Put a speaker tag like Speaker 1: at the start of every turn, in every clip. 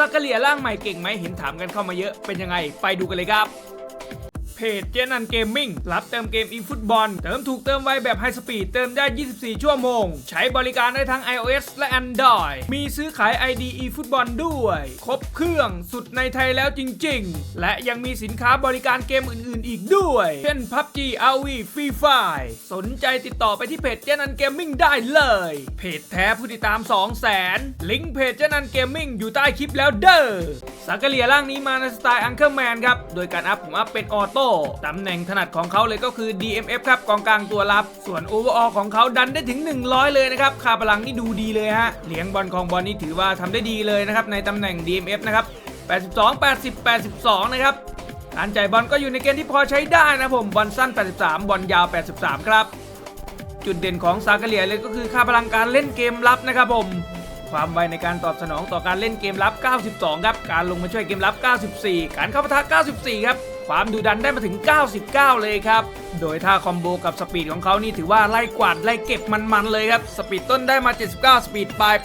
Speaker 1: ซักเลียร่างใหม่เก่งไหมเห็นถามกันเข้ามาเยอะเป็นยังไง ไปดูกันเลยครับ เพจเจนันเกมมิ่งรับเติมเกมอีฟุตบอลเติมถูกเติมไวแบบไฮสปีดเติมได้ 24 ชั่วโมง ใช้บริการได้ทั้ง iOS และ Android มีซื้อขาย ID อีฟุตบอลด้วย ครบเครื่องสุดในไทยแล้วจริง ๆ และยังมีสินค้าบริการเกมอื่น ๆ อีกด้วย เช่น PUBG RV Free Fire สนใจติดต่อไปที่เพจเจนันเกมมิ่งได้เลย เพจแท้ผู้ติดตาม 200,000ลิงก์เพจเจนันเกมมิ่งอยู่ใต้คลิปแล้วเด้อ สักกเลียร่างนี้มาในสไตล์อังเคิลแมนครับ โดยการอัพผมอัพเป็นออโต้ตำแหน่งถนัดของเขาเลยก็คือ DMF ครับกองกลางตัวรับ ส่วนโอเวอร์ออของเขาดันได้ถึง 100 เลยนะครับค่าพลังนี่ดูดีเลยฮะเลี้ยงบอลของบอลนี่ถือว่าทำได้ดีเลยนะครับในตำแหน่ง DMF นะครับ82 80 82 นะครับการจ่ายบอลก็อยู่ในเกณฑ์ที่พอใช้ได้นะผมบอลสั้น 83 บอลยาว 83 ครับ จุดเด่นของซากาเลียเลยก็คือค่าพลังการเล่นเกมรับนะครับผม ความไวในการตอบสนองต่อการเล่นเกมรับ 92 ครับ การลงมาช่วยเกมรับ 94 การเข้าปะทะ 94 ครับ ความดุดันได้มาถึง 99 เลยครับ โดยท่าคอมโบกับสปีดของเขานี่ถือว่าไล่กวาดไล่เก็บมันๆเลยครับ สปีดต้นได้มา 79 สปีดปลาย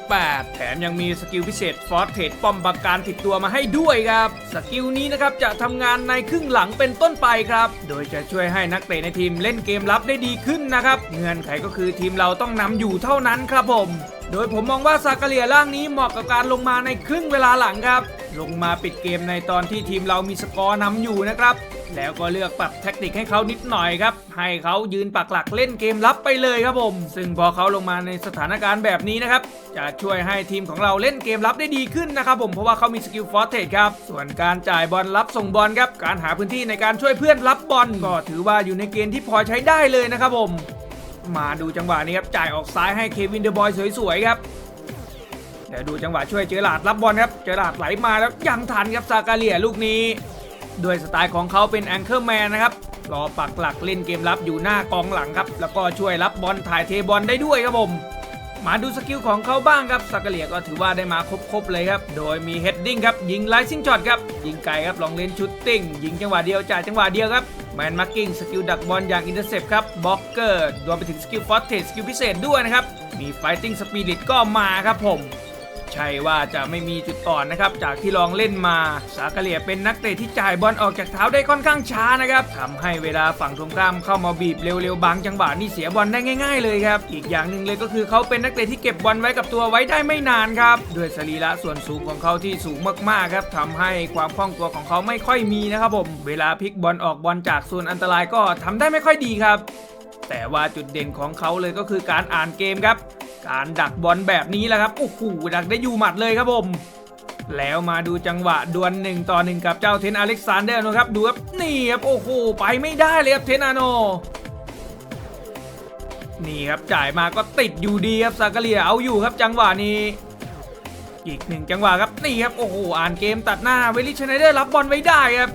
Speaker 1: 88 แถมยังมีสกิลพิเศษฟอสเทดป้อมปราการติดตัวมาให้ด้วยครับ สกิลนี้นะครับจะทำงานในครึ่งหลังเป็นต้นไปครับ โดยจะช่วยให้นักเตะในทีมเล่นเกมรับได้ดีขึ้นนะครับ เงื่อนไขก็คือทีมเราต้องนำอยู่เท่านั้นครับผม โดยผมมองว่าซากาเลียร่างนี้เหมาะกับการลงมาในครึ่งเวลาหลังครับ ลงมาปิดเกมในตอนที่ทีมเรามีสกอร์นำอยู่นะครับ แล้วก็เลือกปรับแทคนิคให้เขานิดหน่อยครับ ให้เขายืนปักหลักเล่นเกมรับไปเลยครับผม ซึ่งพอเขาลงมาในสถานการณ์แบบนี้นะครับ จะช่วยให้ทีมของเราเล่นเกมรับได้ดีขึ้นนะครับผม เพราะว่าเขามีสกิลฟอร์เทสครับ ส่วนการจ่ายบอลรับส่งบอลครับ การหาพื้นที่ในการช่วยเพื่อนรับบอลก็ถือว่าอยู่ในเกณฑ์ที่พอใช้ได้เลยนะครับผม มาดูจังหวะนี้ครับ จ่ายออกซ้ายให้เควินเดอะบอยสวยๆครับ เดี๋ยวดูจังหวะช่วยเจอหลาดรับบอลครับ เจอหลาดไหลมาแล้วยังทันครับซากาเลียลูกนี้ ด้วยสไตล์ของเขาเป็นแองเกิลแมนนะครับ รอปักหลักเล่นเกมรับอยู่หน้ากองหลังครับ แล้วก็ช่วยรับบอลถ่ายเทบอลได้ด้วยครับผม มาดูสกิลของเขาบ้างครับซากาเลียก็ถือว่าได้มาครบๆเลยครับ โดยมีเฮดดิ้งครับ ยิงไลซิงช็อตครับ ยิงไกลครับ ลองเล่นชุดติ้ง ยิงจังหวะเดียวจ่ายจังหวะเดียวครับแมนมาร์กิ้งสกิลดักบอลอย่างอินเตอร์เซปครับบล็อกเกอร์รวมไปถึงสกิลฟอสเทสสกิลพิเศษด้วยนะครับ มีไฟติ้งสปิริตก็มาครับผม ใช่ว่าจะไม่มีจุดอ่อนนะครับ จากที่ลองเล่นมา สากเลียเป็นนักเตะที่จ่ายบอลออกจากเท้าได้ค่อนข้างช้านะครับทำให้เวลาฝั่งตรงข้ามเข้ามาบีบเร็วๆบางจังหวะนี่เสียบอลได้ง่าย ๆ เลยครับ อีกอย่างหนึ่งเลยก็คือเขาเป็นนักเตะที่เก็บบอลไว้กับตัวไว้ได้ไม่นานครับ ด้วยสรีระส่วนสูงของเขาที่สูงมากๆครับทำให้ความคล่องตัวของเขาไม่ค่อยมีนะครับผม เวลาพลิกบอลออกบอลจากโซนอันตรายก็ทำได้ไม่ค่อยดีครับ แต่ว่าจุดเด่นของเขาเลยก็คือการอ่านเกมครับ การดักบอลแบบนี้แหละครับโอ้โหดักได้อยู่หมัดเลยครับผม แล้วมาดูจังหวะดวลหนึ่งต่อหนึ่งกับเจ้าเทนอเล็กซานเดอร์นะครับดูครับนี่ครับโอ้โหไปไม่ได้เลยครับเทนอาโนนี่ครับจ่ายมาก็ติดอยู่ดีครับซากาเลียเอาอยู่ครับจังหวะนี้ อีกหนึ่งจังหวะครับนี่ครับโอ้โหอ่านเกมตัดหน้าเวลิชไนเดอร์รับบอลไว้ได้ครับ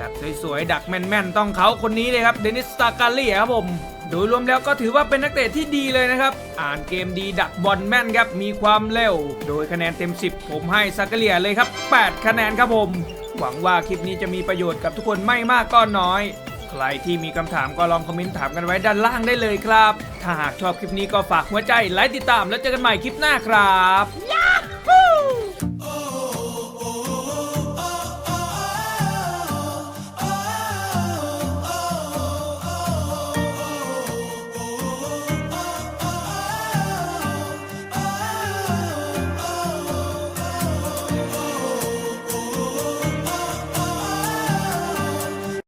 Speaker 1: ดักสวยๆดักแม่นๆต้องเขาคนนี้เลยครับเดนิสตากาเลียครับผม ดยรวมแล้วก็ถือว่าเป็นนักเตะที่ดีเลยนะครับ อ่านเกมดีดักบอลแม่นครับ มีความเร็ว โดยคะแนนเต็ม 10 ผมให้ซากาเลียเลยครับ 8 คะแนนครับผม หวังว่าคลิปนี้จะมีประโยชน์กับทุกคนไม่มากก็น้อย ใครที่มีคำถามก็ลองคอมเมนต์ถามกันไว้ด้านล่างได้เลยครับ ถ้าหากชอบคลิปนี้ก็ฝากหัวใจไลค์ติดตามแล้วเจอกันใหม่คลิปหน้าครับ